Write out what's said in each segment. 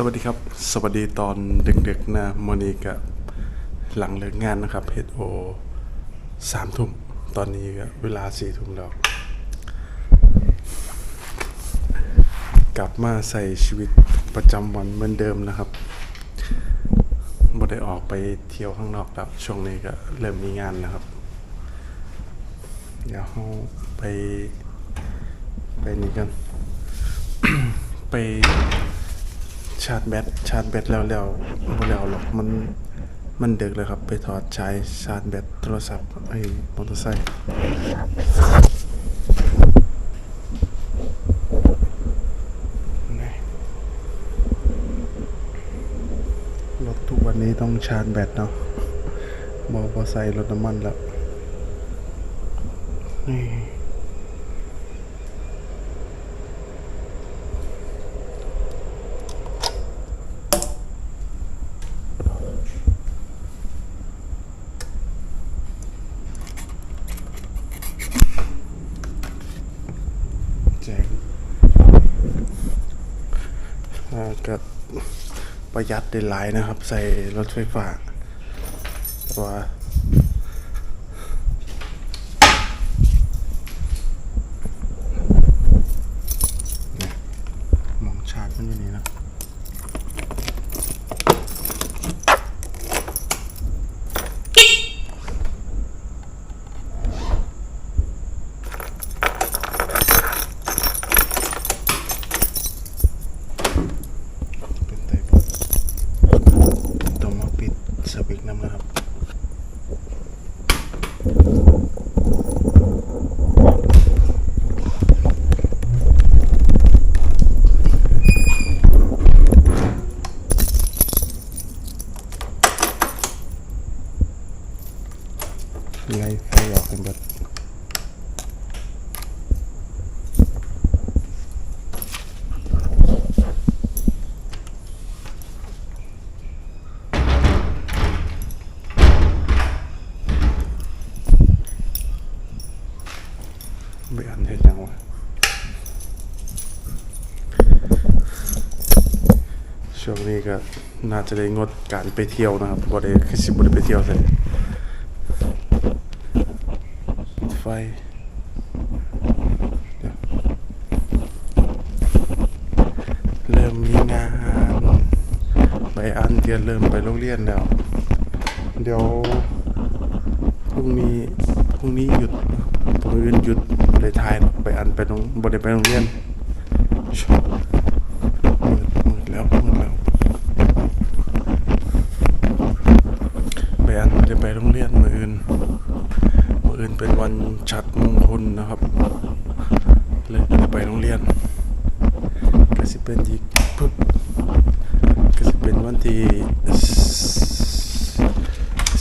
สวัสดีครับ สวัสดีตอนดึกๆนะโมนีกับหลังเลิกงานนะครับเฮดโอสามทุ่มตอนนี้ก็เวลาสี่ทุ่มแล้ว กลับมาใส่ชีวิตประจำวันเหมือนเดิมนะครับบ่ได้ออกไปเที่ยวข้างนอกแล้วช่วงนี้ก็เริ่มมีงานแล้วครับ เดี๋ยวเราไป ไปนี่กัน ไป ชาร์จแบตชาร์จแบตแล้วแล้วบ่แล้วหรอกมันมันดึกเลยครับ ไปถอดใช้ชาร์จแบตโทรศัพท์ไอ้มอเตอร์ไซค์นี่รถทุกวันนี้ต้องชาร์จแบตเนาะบอบอใส่รถน้ำมันแล้วนี่ แจ้งอ่าก็ ประหยัดได้หลายนะครับ ใส่รถไฟฟ้าแต่ว่า เนี่ยหมองชาร์จมันอยู่นี่นะ เป็นไตปุ๊บต้องมาปิดสวิกน้ำนะครับ ไล่ไฟออกกันเบิด ไม่อันเห็นยังวะช่วง นี้ก็น่าจะได้งดการไปเที่ยวนะครับบ่ได้คือสิบ่ได้ไปเที่ยวใส่ไฟเดี๋ยเริ่มมีงานไปอันเทียนเริ่มไปโรงเรียนแล้ว เดี๋ยวพรุ่งนี้พรุ่งนี้หยุดพรุ่งนี้หยุดบ่ได้ทายไปอันไปโรงบ่ได้ไปโรงเรียนมืดมืดแล้วมืดแล้วไปอันบ่ได้ไปโรงเรียนมื้ อื่นมืออื่นเป็นวันชัดมงคลนะครับเลยไปโรงเรียนก็สิเป็นอีกปึ๊บก็สิเป็นวันที่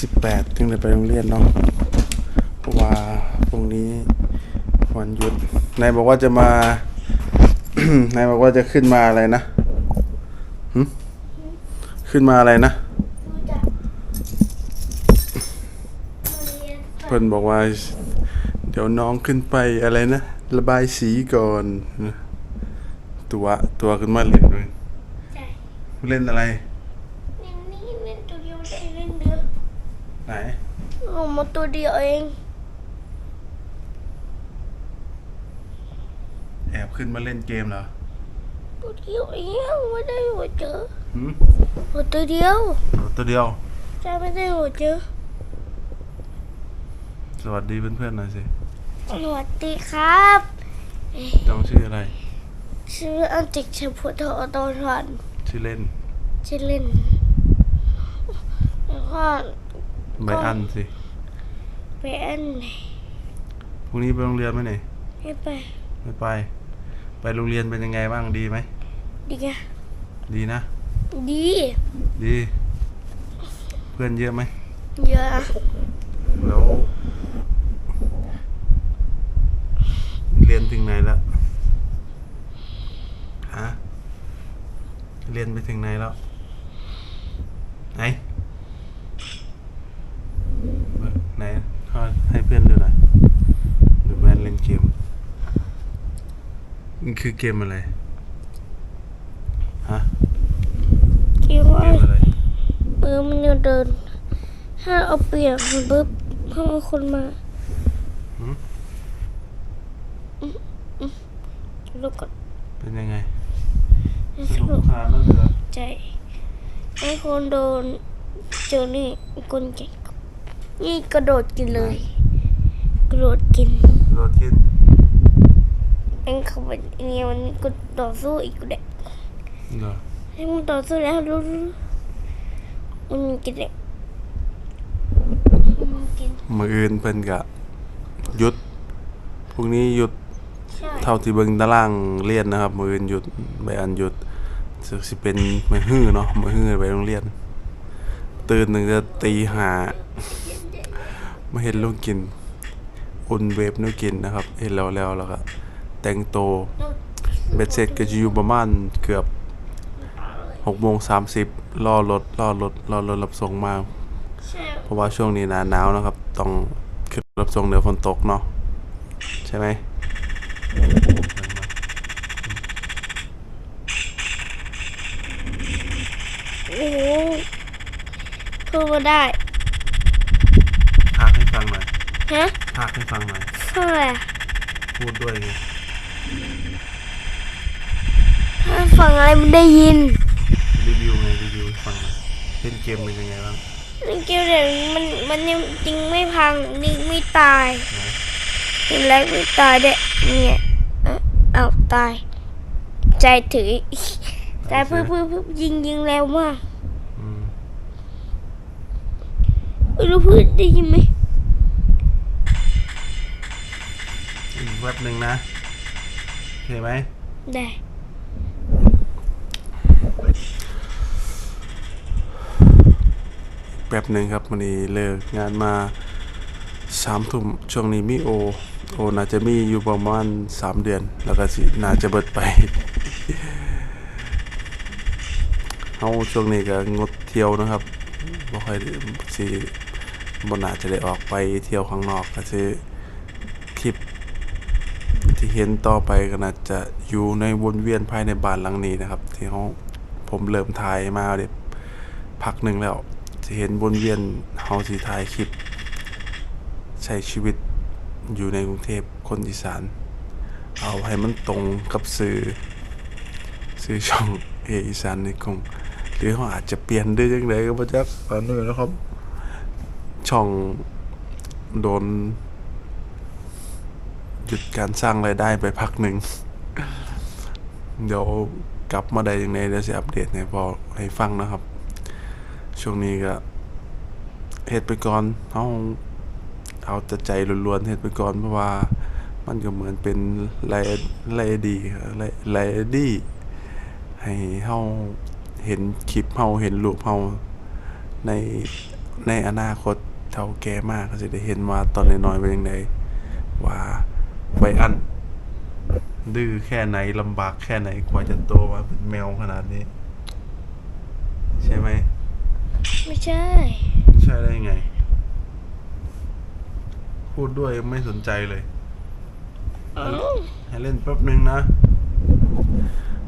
สิบแปดถึงได้ไปโรงเรียนเนาะเพราะว่าพรุ่งนี้วันหยุดนายบอกว่าจะมานายบอกว่าจะขึ้นมาอะไรนะขึ้นมาอะไรนะ เพิ่นบอกว่า เดี๋ยวน้องขึ้นไปอะไรนะ ระบายสีก่อน ตัวตัวขึ้นมาเล่นเลยใช่เล่นอะไรเล่นนี่เล่นตัวเดียวได้เล่นเดียวไหนออกมาตัวเดียวเองแอบขึ้นมาเล่นเกมเหรอตัวเดียวเองไม่ได้หัวเจอหืมหัวตัวเดียวตัวเดียวใช่ไม่ได้หัวเจอ สวัสดีเพื่อนๆหน่อยสิสวัสดีครับ น้องชื่ออะไร ชื่ออันติกเชพุทโธตอนวันชื่อเล่นชื่อเล่นแล้วก็ใบอันสิไปอันไหนพรุ่งนี้ไปโรงเรียนไหมเนี่ยไม่ไปไม่ไป ไปโรงเรียนเป็นยังไงบ้างดีไหมดีไงดีนะ ดีดี เพื่อนเยอะไหมเยอะ แล้ว เรียนถึงไหนแล้วฮะเรียนไปถึงไหนแล้ว ไหนเบิ่งไหนให้ให้เพื่อนดูหน่อยดูแมนเล่นเกมมันคือเกมอะไร ฮะอีกว่าเกมอะไรเออมันจะเดิน ถ้าเอาเปลี่ยนมันปุ๊บถ้ามีคนมา หืม อืมอืม ลูกก่อน เป็นยังไงสนุกขนาดนั้นเลยเหรอใจไอ้คนโดนเจอนี่คนเก่งนี่กระโดดกินเลย กระโดดกินโดดกินเอ็งเขาไปเนี่ยมันก็ต่อสู้อีกเด็กเหรอให้มึงต่อสู้แล้วรู้มันมีกินเด็กมันกินมืออื่นเพิ่นกะหยุดพรุ่งนี้หยุด ใช่เท่าที่เบิ่งตารางเรียนนะครับ มืออื่นหยุดใบอันหยุดสึกสิเป็นมือฮื้อเนาะมือฮื้อไปโรงเรียน ตื่นหนึ่งจะตีห้ามาเห็นลูกกินอุ่นเวฟนูกินนะครับ เห็นแล้วแล้วแล้วก็แต่งโตวเบ็ดเสร็จก็จะอยู่ประมาณเกือบหกโมงสามสิบรอรถรอรถรอรถรับส่งมา ใช่เพราะว่าช่วงนี้หนาหนาวนะครับ ต้องขึ้นรับส่งเดี๋ยวฝนตกเนาะใช่ไหม โอ้โหพูดมาได้พากให้ฟังหน่อยฮะพากให้ฟังหน่อยเท่าไหร่พูดด้วยไงถ้าฟังอะไรมันได้ยินรีวิวไงรีวิวให้ฟังหน่อยเล่นเกมเป็นยังไงบ้างนี่เกลเดี๋ยวมันมันยังจริงไม่พังนี่ไม่ตาย ไหนยิงแรกไม่ตายเด้เนี่ยเอ้าเอา ตาย ใจถือใจพึ่บพึ่บพึ่บยิงยิงเร็วมากอืมไม่รู้พื้นได้ยินไหมอีกแวบหนึ่งนะโอเคไหมได้แป๊บหนึ่งครับวันนี้เลิกงานมาสามทุ่มช่วงนี้มีโอ โอ้น่าจะมีอยู่ประมาณสามเดือน แล้วก็สิน่าจะเบิดไปเฮาช่วงนี้ก็งดเที่ยวนะครับบ่ค่อยสิบ่น่าจะได้ออกไปเที่ยวข้างนอกก็สิทริปที่เห็นต่อไปก็น่าจะอยู่ในวนเวียนภายในบ้านหลังนี้นะครับ ที่เฮาผมเริ่มถ่ายมาได้พักหนึ่งแล้วสิเห็นวนเวียนเฮาสิถ่ายคลิป ใช้ชีวิต อยู่ในกรุงเทพคนอีสาน เอาให้มันตรงกับสื่อสื่อช่องเออีสานในกรุงหรือเขาอาจจะเปลี่ยนได้ยังไงก็บ่จักตอนนี้นะครับ ช่องโดน หยุดการสร้างรายได้ไปพักหนึ่ง เดี๋ยวกลับมาได้ยังไงเดี๋ยวจะอัปเดตให้พอให้ฟังนะครับ ช่วงนี้ก็เฮ็ดไปก่อนเฮา เอาแต่ใจล้วนๆเฮ็ดไปก่อนเพราะว่ามันก็เหมือนเป็นไรไรดีไรไรดีให้เฮาเห็นคลิปเฮาเห็นรูปเฮาในในอนาคตเท่าแก่มากก็สิได้เห็นว่าตอนน้อยๆเป็นจังไดว่าไวอันดื้อแค่ไหนลำบากแค่ไหนกว่าจะโตมาเป็นแมวขนาดนี้ ใช่ไหม ไม่ใช่ ใช่ได้ไง พูดด้วยไม่สนใจเลยเอ้าให้เล่นแป๊บหนึ่งนะ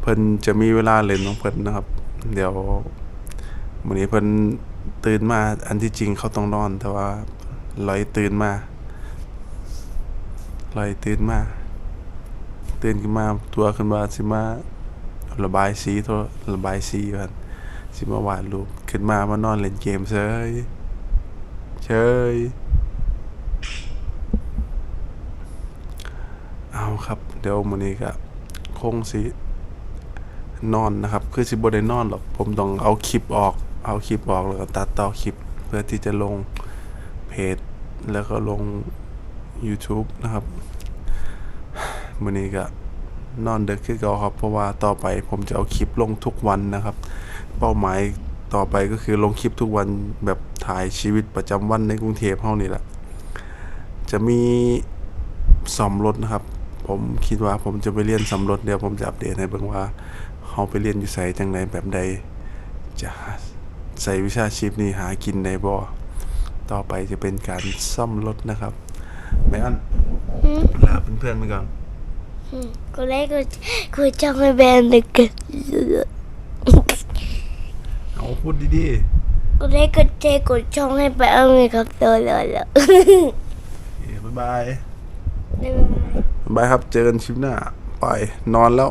เพิ่นจะมีเวลาเล่นของเพิ่นนะครับ เดี๋ยววันนี้เพิ่นตื่นมาอันที่จริงเขาต้องนอน แต่ว่าลอยตื่นมาลอยตื่นมา ตื่นขึ้นมาตัวขึ้นมาสิมาระบายสีโทรระบายสีกันสิมาวาดรูปขึ้นมามานอนเล่นเกมเฉยเฉย เอาครับ เดี๋ยวมื้อนี้ก็คงสินอนนะครับ คือสิบ่ได้นอนหรอก ผมต้องเอาคลิปออก เอาคลิปออกแล้วก็ตัดต่อคลิป เพื่อที่จะลงเพจ แล้วก็ลง YouTube นะครับมื้อนี้ก็นอนดึกคือเก่าครับ เพราะว่าต่อไปผมจะเอาคลิปลงทุกวันนะครับ เป้าหมายต่อไปก็คือลงคลิปทุกวันแบบถ่ายชีวิตประจำวันในกรุงเทพเฮานี่แหละ จะมีซ่อมรถนะครับ ผมคิดว่าผมจะไปเรียนสำรวเดียวผมจะอัปเดตให้เบิ่งว่าเขาไปเรียนอยู่ใส่จังไดแบบใดจะใส่วิชาชีพนี้หากินในบ่อต่อไปจะเป็นการซ่อมรถนะครับแม่อันลาเพื่อนๆไปก่อน กูเล่กกูจำไม่แบนเลยกันเอาพูดดีๆกูเล่กูเจกูช่องให้ไปเอาเงินครับตัวเลยแล้วบ๊ายบาย บายครับ เจอกันชิปหน้า ไปนอนแล้ว